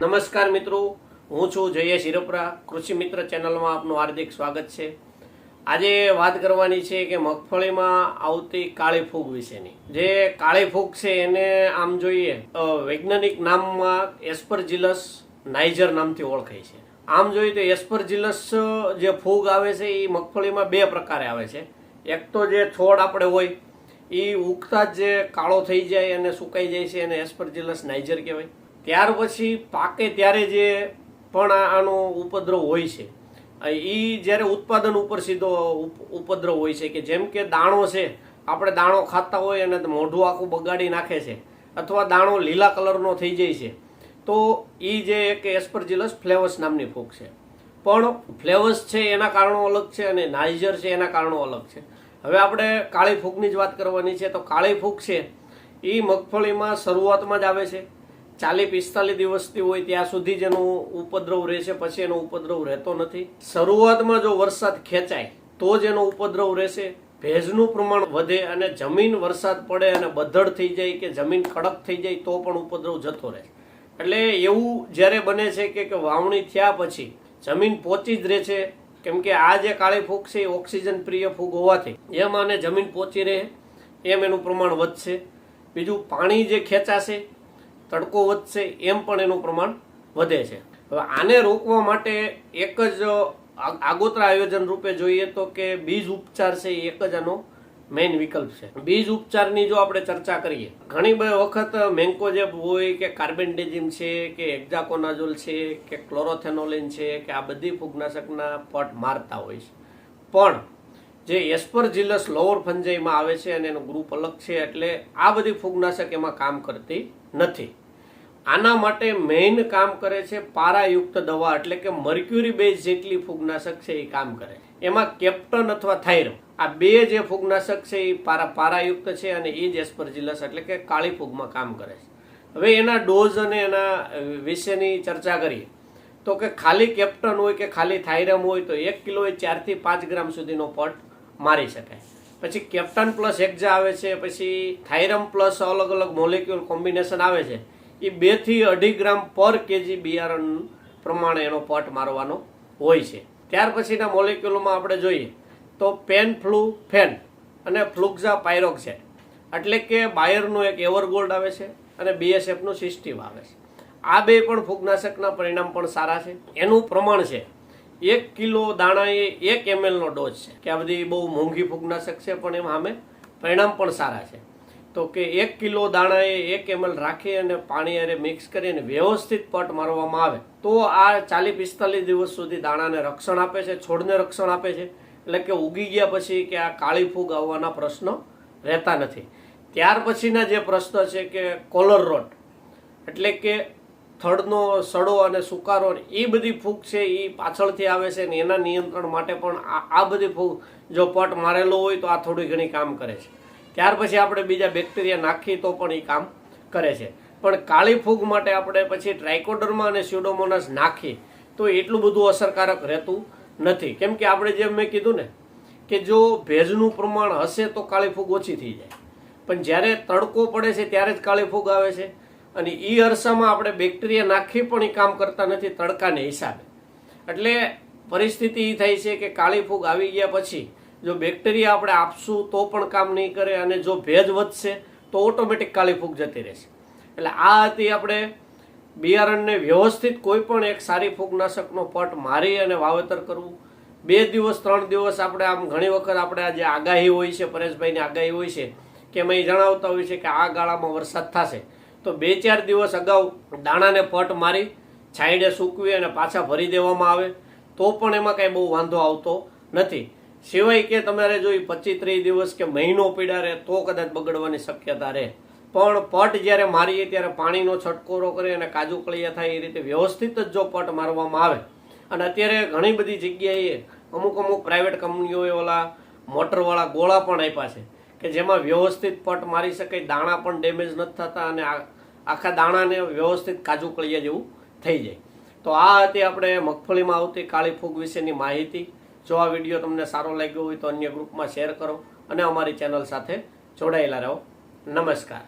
નમસ્કાર મિત્રો, હું છું જયેશ હિરપરા કૃષિ મિત્ર ચેનલમાં આપનું હાર્દિક સ્વાગત છે. આજે વાત કરવાની છે કે મગફળીમાં આવતી કાળી ફૂગ વિશેની. જે કાળી ફૂગ છે એને આમ જોઈએ વૈજ્ઞાનિક નામમાં એસ્પરજિલસ નાઇજર નામથી ઓળખાય છે. આમ જોઈએ તો એસ્પરજિલસ જે ફૂગ આવે છે એ મગફળીમાં બે પ્રકારે આવે છે. એક તો જે છોડ આપણે હોય એ ઉગતા જ જે કાળો થઈ જાય અને સુકાઈ જાય છે એને એસ્પરજિલસ નાઇજર કહેવાય. ત્યાર પછી પાકે ત્યારે જે પણ આનો ઉપદ્રવ હોય છે એ જ્યારે ઉત્પાદન ઉપર સીધો ઉપ- ઉપદ્રવ હોય છે કે જેમ કે દાણો છે, આપણે દાણો ખાતા હોય અને મોઢું આખું બગાડી નાખે છે, અથવા દાણો લીલા કલરનો થઈ જાય છે, તો એ જે એક એસ્પરજિલસ ફ્લેવસ નામની ફૂગ છે. પણ ફ્લેવસ છે એના કારણો અલગ છે અને નાઇજર છે એના કારણો અલગ છે. હવે આપણે કાળી ફૂગની જ વાત કરવાની છે, તો કાળી ફૂગ છે એ મગફળીમાં શરૂઆતમાં જ આવે છે ચાલીસ પિસ્તાલીસ દિવસથી હોય ત્યાં સુધી જ એનો ઉપદ્રવ રહેશે, પછી એનો ઉપદ્રવ રહેતો નથી. શરૂઆતમાં જો વરસાદ ખેંચાય, તો જ એનો ઉપદ્રવ રહેશે. ભેજનું પ્રમાણ વધે અને જમીન વરસાદ પડે અને બધડ થઈ જાય કે જમીન કડક થઈ જાય, તો પણ ઉપદ્રવ જતો રહે. એટલે એવું જ્યારે બને છે કે વાવણી થયા પછી જમીન પહોંચી જ રહે છે, કેમ કે આ જે કાળી ફૂગ છે, એ ઓક્સિજન પ્રિય ફૂગ હોવાથી એમ આને જમીન પહોંચી રહે, એમ એનું પ્રમાણ વધશે. બીજું પાણી જે ખેંચાશે તડકો વધશે એમ પણ એનું પ્રમાણ વધે છે. હવે આને રોકવા માટે એક જ આગોતરા આયોજન રૂપે જોઈએ તો કે બીજ ઉપચાર છે એ એક જ આનો મેઇન વિકલ્પ છે. બીજ ઉપચારની જો આપણે ચર્ચા કરીએ, ઘણી બધી વખત મેન્કોજેબ હોય કે કાર્બેન્ડેજિમ છે કે એક્ઝાકોનાઝોલ છે કે ક્લોરોથેનોલિન છે કે આ બધી ફૂગનાશકના પટ મારતા હોય છે. પણ જે એસ્પરજિલસ લોઅર ફંજાઈમાં આવે છે અને એનું ગ્રુપ અલગ છે એટલે આ બધી ફૂગનાશક એમાં કામ કરતી નથી. આના માટે મેઇન કામ કરે છે પારાયુક્ત દવા, એટલે કે મર્ક્યુરી બેઝ જેટલી ફૂગનાશક છે એ કામ કરે. છે એમાં કેપ્ટન અથવા થાઇરમ, આ બે જે ફૂગનાશક છે એ પારા, પારાયુક્ત છે અને એ જ એસ્પરજિલસ એટલે કે કાળી ફૂગમાં કામ કરે છે. હવે એના ડોઝ અને એના વિશેની ચર્ચા કરીએ. તો કે ખાલી કેપ્ટન હોય કે ખાલી થાઇરમ હોય તો એક કિલોએ ચારથી પાંચ ગ્રામ સુધીનો પટ મારી શકાય પછી કેપ્ટન પ્લસ એક્ઝા આવે છે, પછી થાઇરમ પ્લસ અલગ અલગ મોલેક્યુલ કોમ્બિનેશન આવે છે એ બેથી અઢી ગ્રામ પર કેજી બિયારણ પ્રમાણે એનો પટ મારવાનો હોય છે. ત્યાર પછીના મોલેક્યુલમાં આપણે જોઈએ તો પેન ફ્લુ ફેન અને ફ્લુક્ઝા પાયરોક્સેટ એટલે કે બાયરનું એક એવરગોલ્ડ આવે છે અને બીએસએફનું સિસ્ટીમ આવે છે. આ બે પણ ફૂગનાશકના પરિણામ પણ સારા છે. એનું પ્રમાણ છે એક કિલો દાણાએ એક એમએલનો ડોઝ છે. કે આ બધી બહુ મોંઘી ફૂગનાશક છે, પણ એમાં સામે પરિણામ પણ સારા છે. તો કે એક કિલો દાણાએ એક એમએલ રાખી અને પાણી અરે મિક્સ કરીને વ્યવસ્થિત પટ મારવામાં આવે, તો આ ચાલીસ પિસ્તાલીસ દિવસ સુધી દાણાને રક્ષણ આપે છે, છોડને રક્ષણ આપે છે. એટલે કે ઉગી ગયા પછી કે આ કાળી ફૂગ આવવાના પ્રશ્નો રહેતા નથી. ત્યાર પછીના જે પ્રશ્ન છે કે કોલર રોટ એટલે કે થડનો સડો અને સુકારો એ બધી ફૂગ છે એ પાછળથી આવે છે ને એના નિયંત્રણ માટે પણ આ બધી ફૂગ જો પટ મારેલો હોય તો આ થોડી ઘણી કામ કરે છે. ત્યાર પછી આપણે બીજા બેક્ટેરિયા નાખીએ તો પણ એ કામ કરે છે. પણ કાળી ફૂગ માટે આપણે પછી ટ્રાઇકોડર્મા અને સ્યુડોમોનસ નાખીએ તો એટલું બધું અસરકારક રહેતું નથી. કેમ કે આપણે જેમ મેં કીધું ને કે જો ભેજનું પ્રમાણ હશે તો કાળી ફૂગ ઓછી થઈ જાય. પણ જ્યારે તડકો પડે છે ત્યારે જ કાળી ફૂગ આવે છે. અને એ અરસામાં આપણે બેક્ટેરિયા નાખી પણ એ કામ કરતા નથી તડકાને હિસાબે. એટલે પરિસ્થિતિ એ થાય છે કે કાળી ફૂગ આવી ગયા પછી જો બેક્ટેરિયા આપણે આપશું તો પણ કામ નહીં કરે અને જો ભેજ વધશે તો ઓટોમેટિક કાળી ફૂગ જતી રહેશે. એટલે આ હતી આપણે બિયારણને વ્યવસ્થિત કોઈ પણ એક સારી ફૂગનાશકનો પટ મારી અને વાવેતર કરવું. બે દિવસ, ત્રણ દિવસ આપણે આમ ઘણી વખત આપણે આ જે આગાહી હોય છે, પરેશભાઈની આગાહી હોય છે, કે એમાં એ જણાવતા હોય છે કે આ ગાળામાં વરસાદ થશે. તો બે ચાર દિવસ અગાઉ દાણાને પટ મારી, છાંયડે સૂકવી અને પાછા ભરી દેવામાં આવે, તો પણ એમાં કાંઈ બહુ વાંધો આવતો નથી. સિવાય કે તમારે જો ઈ પચીસ ત્રીસ દિવસ કે મહિનો પીડા રહે, તો કદાચ બગડવાની શક્યતા રહે. પણ પટ જ્યારે મારીએ ત્યારે પાણીનો છટકોરો કરી અને કાજુ કળિયા થાય એ રીતે વ્યવસ્થિત જ જો પટ મારવામાં આવે. અને અત્યારે ઘણી બધી જગ્યાએ અમુક અમુક પ્રાઇવેટ કંપનીઓએ ઓલા મોટરવાળા ગોળા પણ આપ્યા છે. કે જેમાં વ્યવસ્થિત પટ મારી શકાય, દાણા પણ ડેમેજ નથી થતા અને આખા દાણાને વ્યવસ્થિત કાજુ કળિયા જેવું થઈ જાય. તો આ હતી આપણે મગફળીમાં આવતી કાળી ફૂગ વિશેની માહિતી. જો આ વીડિયો તમને સારો લાગ્યો હોય તો અન્ય ગ્રુપમાં શેર કરો અને અમારી ચેનલ સાથે જોડાયેલા રહો. નમસ્કાર.